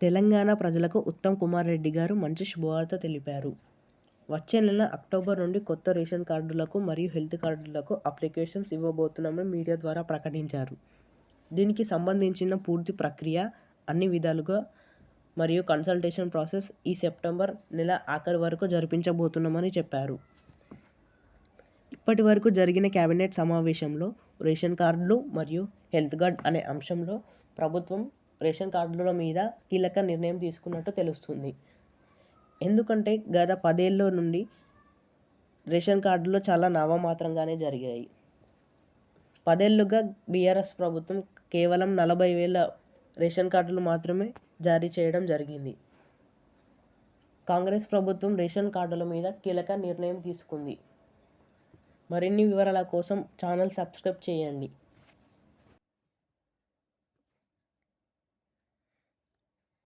తెలంగాణ ప్రజలకు ఉత్తమ్ కుమార్ రెడ్డి గారు మంచి శుభవార్త తెలిపారు. వచ్చే నెల అక్టోబర్ నుండి కొత్త రేషన్ కార్డులకు మరియు హెల్త్ కార్డులకు అప్లికేషన్స్ ఇవ్వబోతున్నామని మీడియా ద్వారా ప్రకటించారు. దీనికి సంబంధించిన పూర్తి ప్రక్రియ, అన్ని విధాలుగా మరియు కన్సల్టేషన్ ప్రాసెస్ ఈ సెప్టెంబర్ నెల ఆఖరి వరకు జరిపించబోతున్నామని చెప్పారు. ఇప్పటి వరకు జరిగిన కేబినెట్ సమావేశంలో రేషన్ కార్డులు మరియు హెల్త్ కార్డ్ అనే అంశంలో ప్రభుత్వం రేషన్ కార్డుల మీద కీలక నిర్ణయం తీసుకున్నట్టు తెలుస్తుంది. ఎందుకంటే గత పదేళ్ళ నుండి రేషన్ కార్డులు చాలా నామమాత్రంగానే జరిగాయి. పదేళ్ళుగా బీఆర్ఎస్ ప్రభుత్వం కేవలం నలభై వేల రేషన్ కార్డులు మాత్రమే జారీ చేయడం జరిగింది. కాంగ్రెస్ ప్రభుత్వం రేషన్ కార్డుల మీద కీలక నిర్ణయం తీసుకుంది. మరిన్ని వివరాల కోసం ఛానల్ సబ్స్క్రైబ్ చేయండి.